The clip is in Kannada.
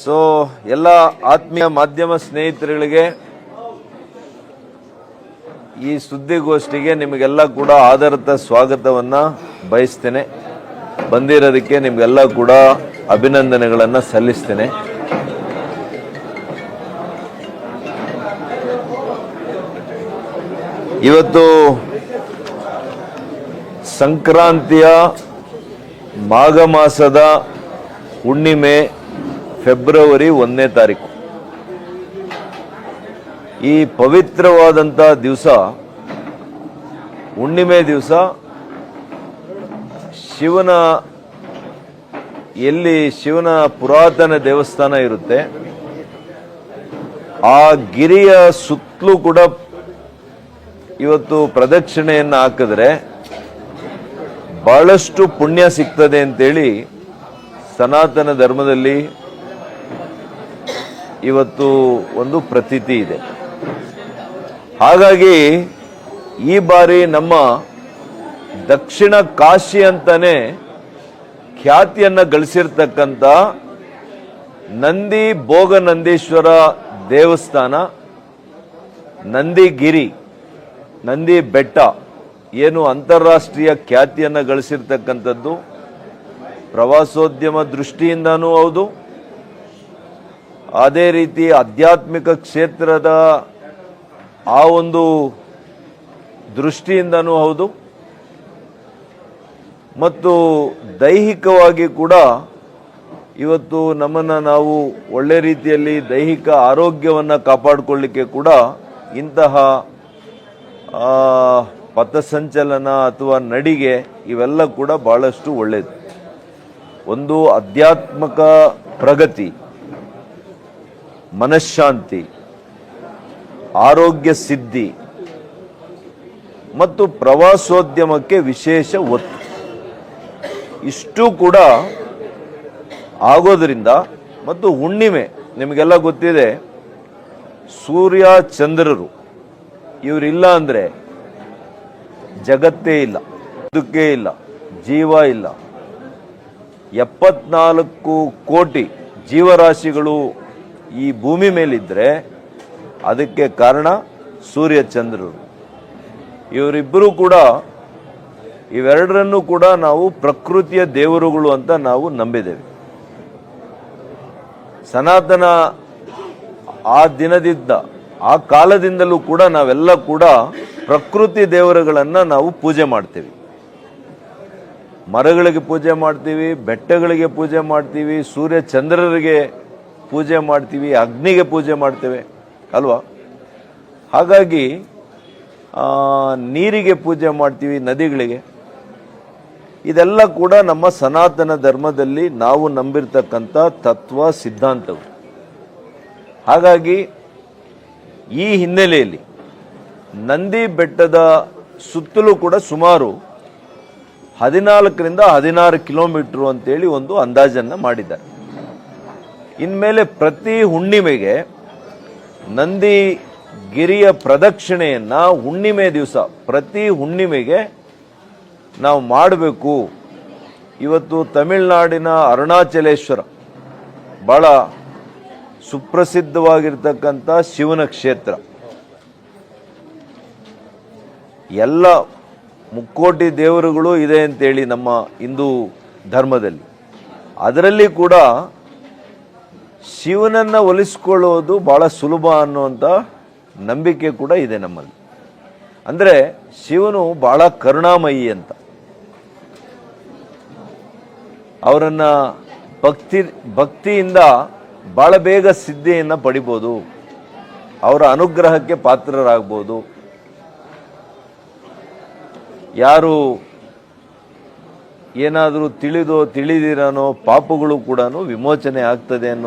ಸೊ ಎಲ್ಲ ಆತ್ಮೀಯ ಮಾಧ್ಯಮ ಸ್ನೇಹಿತರುಗಳಿಗೆ ಈ ಸುದ್ದಿಗೋಷ್ಠಿಗೆ ನಿಮಗೆಲ್ಲ ಕೂಡ ಆಧಾರಿತ ಸ್ವಾಗತವನ್ನ ಬಯಸ್ತೇನೆ. ಬಂದಿರೋದಕ್ಕೆ ನಿಮಗೆಲ್ಲ ಕೂಡ ಅಭಿನಂದನೆಗಳನ್ನು ಸಲ್ಲಿಸ್ತೇನೆ. ಇವತ್ತು ಸಂಕ್ರಾಂತಿಯ ಮಾಘ ಮಾಸದ ಹುಣ್ಣಿಮೆ ಫೆಬ್ರವರಿ ಒಂದನೇ ತಾರೀಕು. ಈ ಪವಿತ್ರವಾದಂಥ ದಿವಸ, ಹುಣ್ಣಿಮೆ ದಿವಸ, ಶಿವನ, ಎಲ್ಲಿ ಶಿವನ ಪುರಾತನ ದೇವಸ್ಥಾನ ಇರುತ್ತೆ, ಆ ಗಿರಿಯ ಸುತ್ತಲೂ ಕೂಡ ಇವತ್ತು ಪ್ರದಕ್ಷಿಣೆಯನ್ನು ಹಾಕಿದ್ರೆ ಬಹಳಷ್ಟು ಪುಣ್ಯ ಸಿಗ್ತದೆ ಅಂತೇಳಿ ಸನಾತನ ಧರ್ಮದಲ್ಲಿ ಇವತ್ತು ಒಂದು ಪ್ರತೀತಿ ಇದೆ. ಹಾಗಾಗಿ ಈ ಬಾರಿ ನಮ್ಮ ದಕ್ಷಿಣ ಕಾಶಿ ಅಂತಾನೆ ಖ್ಯಾತಿಯನ್ನ ಗಳಿಸಿರ್ತಕ್ಕಂಥ ನಂದಿ ಭೋಗನಂದೀಶ್ವರ ದೇವಸ್ಥಾನ ನಂದಿಗಿರಿ ನಂದಿ ಬೆಟ್ಟ ಏನು ಅಂತಾರಾಷ್ಟ್ರೀಯ ಖ್ಯಾತಿಯನ್ನು ಗಳಿಸಿರ್ತಕ್ಕಂಥದ್ದು ಪ್ರವಾಸೋದ್ಯಮ ದೃಷ್ಟಿಯಿಂದನೂ ಹೌದು. ಅದೇ ರೀತಿ ಆಧ್ಯಾತ್ಮಿಕ ಕ್ಷೇತ್ರದ ಆ ಒಂದು ದೃಷ್ಟಿಯಿಂದನೂ ಹೌದು. ಮತ್ತು ದೈಹಿಕವಾಗಿ ಕೂಡ ಇವತ್ತು ನಮ್ಮನ್ನು ನಾವು ಒಳ್ಳೆ ರೀತಿಯಲ್ಲಿ ದೈಹಿಕ ಆರೋಗ್ಯವನ್ನು ಕಾಪಾಡಿಕೊಳ್ಳಿಕ್ಕೆ ಕೂಡ ಇಂತಹ ಪಥಸಂಚಲನ ಅಥವಾ ನಡಿಗೆ ಇವೆಲ್ಲ ಕೂಡ ಬಹಳಷ್ಟು ಒಳ್ಳೆಯದು ಒಂದು ಆಧ್ಯಾತ್ಮಿಕ ಪ್ರಗತಿ. ಮನಃಶಾಂತಿ, ಆರೋಗ್ಯ ಸಿದ್ಧಿ ಮತ್ತು ಪ್ರವಾಸೋದ್ಯಮಕ್ಕೆ ವಿಶೇಷ ಒತ್ತು. ಇಷ್ಟು ಕೂಡ ಆಗೋದರಿಂದ ಮತ್ತು ಹುಣ್ಣಿಮೆ, ನಿಮಗೆಲ್ಲ ಗೊತ್ತಿದೆ, ಸೂರ್ಯ ಚಂದ್ರರು ಇವರಿಲ್ಲ ಅಂದರೆ ಜಗತ್ತೇ ಇಲ್ಲ, ಬದುಕೇ ಇಲ್ಲ, ಜೀವ ಇಲ್ಲ. ಎಪ್ಪತ್ನಾಲ್ಕು ಕೋಟಿ ಜೀವರಾಶಿಗಳು ಈ ಭೂಮಿ ಮೇಲಿದ್ದರೆ ಅದಕ್ಕೆ ಕಾರಣ ಸೂರ್ಯ ಚಂದ್ರರು. ಇವರಿಬ್ಬರು ಕೂಡ, ಇವೆರಡರನ್ನು ಕೂಡ ನಾವು ಪ್ರಕೃತಿಯ ದೇವರುಗಳು ಅಂತ ನಾವು ನಂಬಿದ್ದೇವೆ. ಸನಾತನ ಆ ದಿನದಿಂದ, ಆ ಕಾಲದಿಂದಲೂ ಕೂಡ ನಾವೆಲ್ಲ ಕೂಡ ಪ್ರಕೃತಿ ದೇವರುಗಳನ್ನ ನಾವು ಪೂಜೆ ಮಾಡ್ತೇವೆ. ಮರಗಳಿಗೆ ಪೂಜೆ ಮಾಡ್ತೀವಿ, ಬೆಟ್ಟಗಳಿಗೆ ಪೂಜೆ ಮಾಡ್ತೀವಿ, ಸೂರ್ಯ ಚಂದ್ರರಿಗೆ ಪೂಜೆ ಮಾಡ್ತೀವಿ, ಅಗ್ನಿಗೆ ಪೂಜೆ ಮಾಡ್ತೇವೆ, ಅಲ್ವಾ? ಹಾಗಾಗಿ ನೀರಿಗೆ ಪೂಜೆ ಮಾಡ್ತೀವಿ ನದಿಗಳಿಗೆ. ಇದೆಲ್ಲ ಕೂಡ ನಮ್ಮ ಸನಾತನ ಧರ್ಮದಲ್ಲಿ ನಾವು ನಂಬಿರ್ತಕ್ಕಂಥ ತತ್ವ ಸಿದ್ಧಾಂತವು ಹಾಗಾಗಿ, ಈ ಹಿನ್ನೆಲೆಯಲ್ಲಿ ನಂದಿ ಬೆಟ್ಟದ ಸುತ್ತಲೂ ಕೂಡ ಸುಮಾರು ಹದಿನಾಲ್ಕರಿಂದ ಹದಿನಾರು ಕಿಲೋಮೀಟ್ರು ಅಂತೇಳಿ ಒಂದು ಅಂದಾಜನ್ನು ಮಾಡಿದ್ದಾರೆ. ಇನ್ಮೇಲೆ ಪ್ರತಿ ಹುಣ್ಣಿಮೆಗೆ ನಂದಿ ಗಿರಿಯ ಪ್ರದಕ್ಷಿಣೆಯನ್ನು ಹುಣ್ಣಿಮೆ ದಿವಸ ಪ್ರತಿ ಹುಣ್ಣಿಮೆಗೆ ನಾವು ಮಾಡಬೇಕು. ಇವತ್ತು ತಮಿಳುನಾಡಿನ ಅರುಣಾಚಲೇಶ್ವರ ಬಹಳ ಸುಪ್ರಸಿದ್ಧವಾಗಿರ್ತಕ್ಕಂಥ ಶಿವನ ಕ್ಷೇತ್ರ. ಎಲ್ಲ ಮುಕ್ಕೋಟಿ ದೇವರುಗಳು ಇದೆ ಅಂತೇಳಿ ನಮ್ಮ ಹಿಂದೂ ಧರ್ಮದಲ್ಲಿ. ಅದರಲ್ಲಿ ಕೂಡ ಶಿವನನ್ನ ಒಲಿಸ್ಕೊಳ್ಳೋದು ಭಾಳ ಸುಲಭ ಅನ್ನುವಂಥ ನಂಬಿಕೆ ಕೂಡ ಇದೆ ನಮ್ಮಲ್ಲಿ. ಅಂದರೆ ಶಿವನು ಭಾಳ ಕರುಣಾಮಯಿ ಅಂತ. ಅವರನ್ನು ಭಕ್ತಿ, ಭಕ್ತಿಯಿಂದ ಭಾಳ ಬೇಗ ಸಿದ್ಧಿಯನ್ನು ಪಡಿಬೋದು. ಅವರ ಅನುಗ್ರಹಕ್ಕೆ ಪಾತ್ರರಾಗ್ಬೋದು. ಯಾರು ಏನಾದರೂ ತಿಳಿದೋ, ತಿಳಿದಿರನೋ ಪಾಪಗಳು ಕೂಡ ವಿಮೋಚನೆ ಆಗ್ತದೆ ಅನ್ನೋ